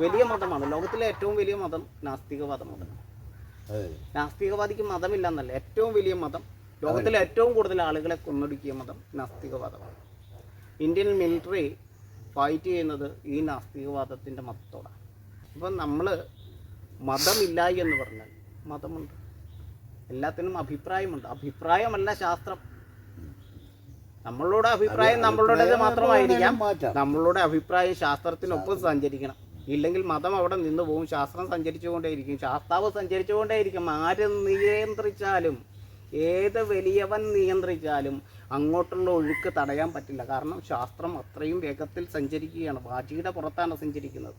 വലിയ മതമാണ് ലോകത്തിലെ ഏറ്റവും വലിയ മതം നാസ്തികവാദമാണ് നാസ്തികവാദിക്ക് മതമില്ലെന്നല്ല ഏറ്റവും വലിയ മതം ലോകത്തിലെ ഏറ്റവും കൂടുതൽ ആളുകളെ കൊന്നൊടുക്കിയ മതം നാസ്തികവാദമാണ്. ഇന്ത്യൻ മിലിറ്ററി ഫൈറ്റ് ചെയ്യുന്നത് ഈ നാസ്തികവാദത്തിന്റെ മതത്തോടാണ്. അപ്പം നമ്മൾ മതമില്ല എന്ന് പറഞ്ഞാൽ മതമുണ്ട്. എല്ലാത്തിനും അഭിപ്രായമുണ്ട്. അഭിപ്രായമല്ല ശാസ്ത്രം. നമ്മളുടെ അഭിപ്രായം നമ്മളുടേത് മാത്രമായിരിക്കാം. നമ്മളുടെ അഭിപ്രായം ശാസ്ത്രത്തിനൊപ്പം സഞ്ചരിക്കണം. ഇല്ലെങ്കിൽ മതം അവിടെ നിന്ന് പോകും ശാസ്ത്രം സഞ്ചരിച്ചുകൊണ്ടേയിരിക്കും. ശാസ്താവ് സഞ്ചരിച്ചുകൊണ്ടേയിരിക്കും. ആര് നിയന്ത്രിച്ചാലും ഏത് വലിയവൻ നിയന്ത്രിച്ചാലും അങ്ങോട്ടുള്ള ഒഴുക്ക് തടയാൻ പറ്റില്ല. കാരണം ശാസ്ത്രം അത്രയും വേഗത്തിൽ സഞ്ചരിക്കുകയാണ്. വാചിയുടെ പുറത്താണ് സഞ്ചരിക്കുന്നത്.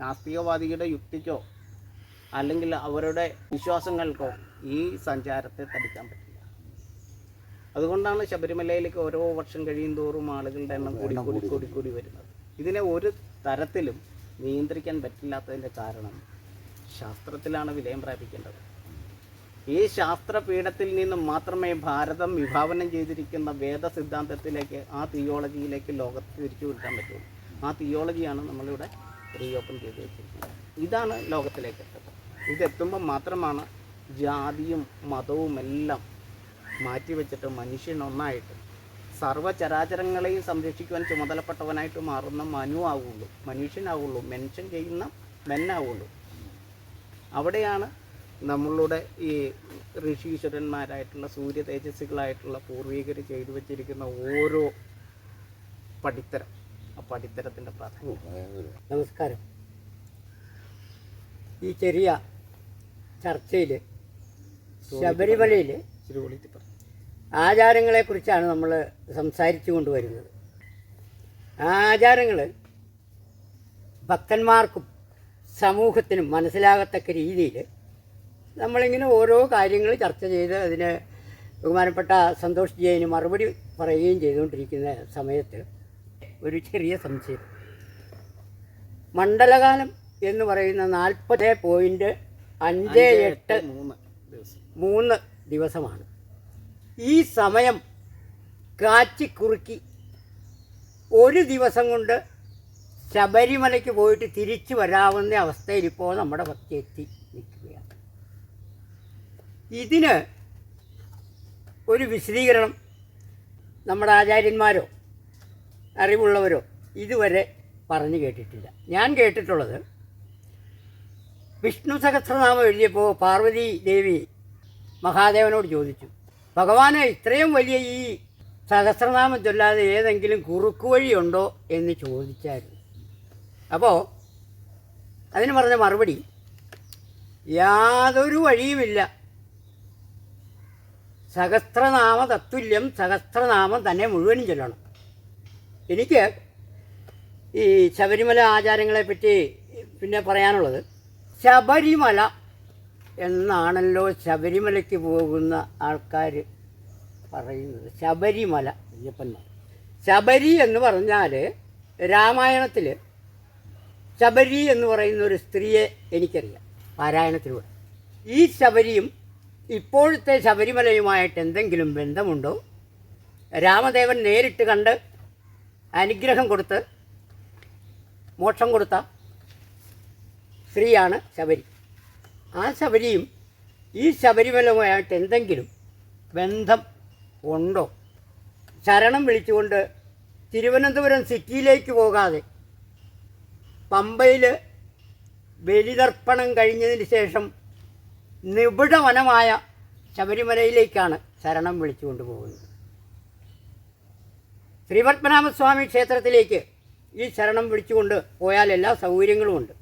നാസ്തികവാദിയുടെ യുക്തിക്കോ അല്ലെങ്കിൽ അവരുടെ വിശ്വാസങ്ങൾക്കോ ഈ സഞ്ചാരത്തെ തടിക്കാൻ പറ്റില്ല. അതുകൊണ്ടാണ് ശബരിമലയിലേക്ക് ഓരോ വർഷം കഴിയും തോറും ആളുകളുടെ എണ്ണം കൂടി കൂടി കൂടി കൂടി വരുന്നത്. ഇതിനെ ഒരു തരത്തിലും നിയന്ത്രിക്കാൻ പറ്റില്ലാത്തതിന്റെ കാരണം ശാസ്ത്രത്തിലാണ് വിലയം പ്രാപിക്കേണ്ടത്. ഈ ശാസ്ത്രപീഠത്തിൽ നിന്നും മാത്രമേ ഭാരതം വിഭാവനം ചെയ്തിരിക്കുന്ന വേദ സിദ്ധാന്തത്തിലേക്ക് ആ തിയോളജിയിലേക്ക് ലോകത്ത് തിരിച്ചു വിൽക്കാൻ പറ്റുള്ളൂ ആ തിയോളജിയാണ് നമ്മളിവിടെ റീഓപ്പൺ ചെയ്ത് വെച്ചിരിക്കുന്നത്. ഇതാണ് ലോകത്തിലേക്ക് എത്തുന്നത്. ഇതെത്തുമ്പോൾ മാത്രമാണ് ജാതിയും മതവും എല്ലാം മാറ്റിവെച്ചിട്ട് മനുഷ്യൻ ഒന്നായിട്ട് സർവചരാചരങ്ങളെയും സംരക്ഷിക്കുവാൻ ചുമതലപ്പെട്ടവനായിട്ട് മാറുന്ന മനു ആവുള്ളൂ. മനുഷ്യനാവുള്ളൂ മെൻഷൻ ചെയ്യുന്ന മെന്നാവുള്ളൂ അവിടെയാണ് നമ്മളുടെ ഈ ഋഷീശ്വരന്മാരായിട്ടുള്ള സൂര്യ തേജസ്സുകളായിട്ടുള്ള പൂർവികർ ചെയ്തു വെച്ചിരിക്കുന്ന ഓരോ പടിത്തരം ആ പടിത്തരത്തിന്റെ പ്രാധാന്യം. നമസ്കാരം. ഈ ചെറിയ ചർച്ചയിൽ ശബരിമലയിൽ ആചാരങ്ങളെക്കുറിച്ചാണ് നമ്മൾ സംസാരിച്ചു കൊണ്ടുവരുന്നത്. ആ ആചാരങ്ങൾ ഭക്തന്മാർക്കും സമൂഹത്തിനും മനസ്സിലാകത്തക്ക രീതിയിൽ നമ്മളിങ്ങനെ ഓരോ കാര്യങ്ങൾ ചർച്ച ചെയ്ത് അതിന് ബഹുമാനപ്പെട്ട സന്തോഷ് ജയന് മറുപടി പറയുകയും ചെയ്തുകൊണ്ടിരിക്കുന്ന സമയത്ത് ഒരു ചെറിയ സംശയം. മണ്ഡലകാലം എന്ന് പറയുന്ന നാൽപ്പത് പോയിന്റ് അഞ്ച് എട്ട് മൂന്ന് മൂന്ന് ദിവസമാണ്. ഈ സമയം കാച്ചിക്കുറുക്കി ഒരു ദിവസം കൊണ്ട് ശബരിമലയ്ക്ക് പോയിട്ട് തിരിച്ചു വരാവുന്ന അവസ്ഥയിൽ ഇപ്പോൾ നമ്മുടെ ഭക്തി എത്തി നിൽക്കുകയാണ്. ഇതിന് ഒരു വിശദീകരണം നമ്മുടെ ആചാര്യന്മാരോ അറിവുള്ളവരോ ഇതുവരെ പറഞ്ഞു കേട്ടിട്ടില്ല. ഞാൻ കേട്ടിട്ടുള്ളത് വിഷ്ണു സഹസ്രനാമം എഴുതിയപ്പോൾ പാർവതി ദേവി മഹാദേവനോട് ചോദിച്ചു ഭഗവാന് ഇത്രയും വലിയ ഈ സഹസ്രനാമം ചൊല്ലാതെ ഏതെങ്കിലും കുറുക്കു വഴിയുണ്ടോ എന്ന് ചോദിച്ചായിരുന്നു. അപ്പോൾ അതിന് പറഞ്ഞ മറുപടി യാതൊരു വഴിയുമില്ല. സഹസ്രനാമ തത്തുല്യം സഹസ്രനാമം തന്നെ മുഴുവനും ചൊല്ലണം. എനിക്ക് ഈ ശബരിമല ആചാരങ്ങളെപ്പറ്റി പിന്നെ പറയാനുള്ളത് ശബരിമല എന്നാണല്ലോ ശബരിമലയ്ക്ക് പോകുന്ന ആൾക്കാർ പറയുന്നത്. ശബരിമല അയ്യപ്പന്മാർ ശബരി എന്ന് പറഞ്ഞാൽ രാമായണത്തിൽ ശബരി എന്ന് പറയുന്ന ഒരു സ്ത്രീയെ എനിക്കറിയാം പാരായണത്തിലൂടെ. ഈ ശബരിയും ഇപ്പോഴത്തെ ശബരിമലയുമായിട്ട് എന്തെങ്കിലും ബന്ധമുണ്ടോ? രാമദേവൻ നേരിട്ട് കണ്ട് അനുഗ്രഹം കൊടുത്ത് മോക്ഷം കൊടുത്ത സ്ത്രീയാണ് ശബരി. ആ ശബരിയും ഈ ശബരിമലയുമായിട്ട് എന്തെങ്കിലും ബന്ധം ഉണ്ടോ? ശരണം വിളിച്ചുകൊണ്ട് തിരുവനന്തപുരം സിറ്റിയിലേക്ക് പോകാതെ പമ്പയിൽ ബലിതർപ്പണം കഴിഞ്ഞതിന് ശേഷം നിബിഡവനമായ ശബരിമലയിലേക്കാണ് ശരണം വിളിച്ചുകൊണ്ട് പോകുന്നത്. ശ്രീപത്മനാഭസ്വാമി ക്ഷേത്രത്തിലേക്ക് ഈ ശരണം വിളിച്ചുകൊണ്ട് പോയാൽ എല്ലാ സൗകര്യങ്ങളും ഉണ്ട്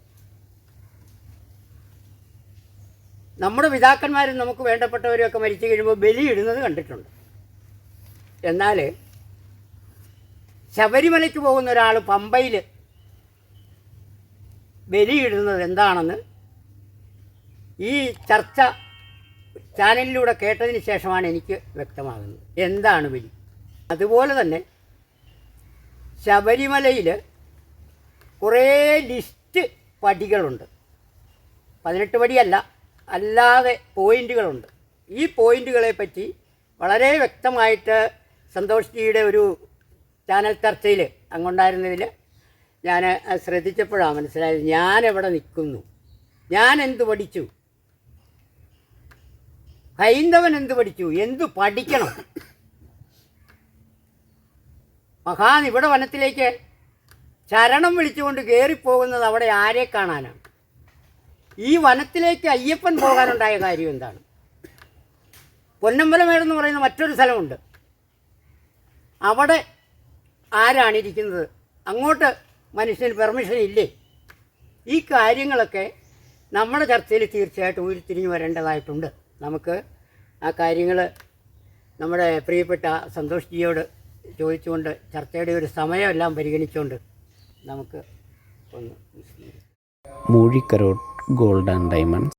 നമ്മുടെ പിതാക്കന്മാരും നമുക്ക് വേണ്ടപ്പെട്ടവരൊക്കെ മരിച്ചു കഴിയുമ്പോൾ ബലിയിടുന്നത് കണ്ടിട്ടുണ്ട്. എന്നാൽ ശബരിമലയ്ക്ക് പോകുന്ന ഒരാൾ പമ്പയിൽ ബലിയിടുന്നത് എന്താണെന്ന് ഈ ചർച്ച ചാനലിലൂടെ കേട്ടതിന് ശേഷമാണ് എനിക്ക് വ്യക്തമാകുന്നത്. എന്താണ് ബലി? അതുപോലെ തന്നെ ശബരിമലയിൽ കുറേ ലിസ്റ്റ് പടികളുണ്ട്. പതിനെട്ട് പടിയല്ല അല്ലാതെ പോയിന്റുകളുണ്ട്. ഈ പോയിന്റുകളെ പറ്റി വളരെ വ്യക്തമായിട്ട് സന്തോഷ് ജിയുടെ ഒരു ചാനൽ ചർച്ചയിൽ അങ്ങുണ്ടായിരുന്നതിൽ ഞാൻ ശ്രദ്ധിച്ചപ്പോഴാണ് മനസ്സിലായത് ഞാൻ എവിടെ നിൽക്കുന്നു ഞാൻ എന്ത് പഠിച്ചു? ഹൈന്ദവൻ എന്ത് പഠിച്ചു? എന്ത് പഠിക്കണം? മഹാൻ ഇവിടെ വനത്തിലേക്ക് ശരണം വിളിച്ചുകൊണ്ട് കയറിപ്പോകുന്നത് അവിടെ ആരെ കാണാനാണ്? ഈ വനത്തിലേക്ക് അയ്യപ്പൻ പോകാനുണ്ടായ കാര്യം എന്താണ്? പൊന്നമ്പലമേടെന്ന് പറയുന്ന മറ്റൊരു സ്ഥലമുണ്ട്. അവിടെ ആരാണ് ഇരിക്കുന്നത്? അങ്ങോട്ട് മനുഷ്യന് പെർമിഷൻ ഇല്ലേ? ഈ കാര്യങ്ങളൊക്കെ നമ്മുടെ ചർച്ചയിൽ തീർച്ചയായിട്ടും ഉരുത്തിരിഞ്ഞ് വരേണ്ടതായിട്ടുണ്ട്. നമുക്ക് ആ കാര്യങ്ങൾ നമ്മുടെ പ്രിയപ്പെട്ട സന്തോഷ് ജിയോട് ചോദിച്ചുകൊണ്ട് ചർച്ചയുടെ ഒരു സമയമെല്ലാം പരിഗണിച്ചുകൊണ്ട് നമുക്ക് ഒന്ന് Moozhikkarott Moozhikkarot gold and diamonds.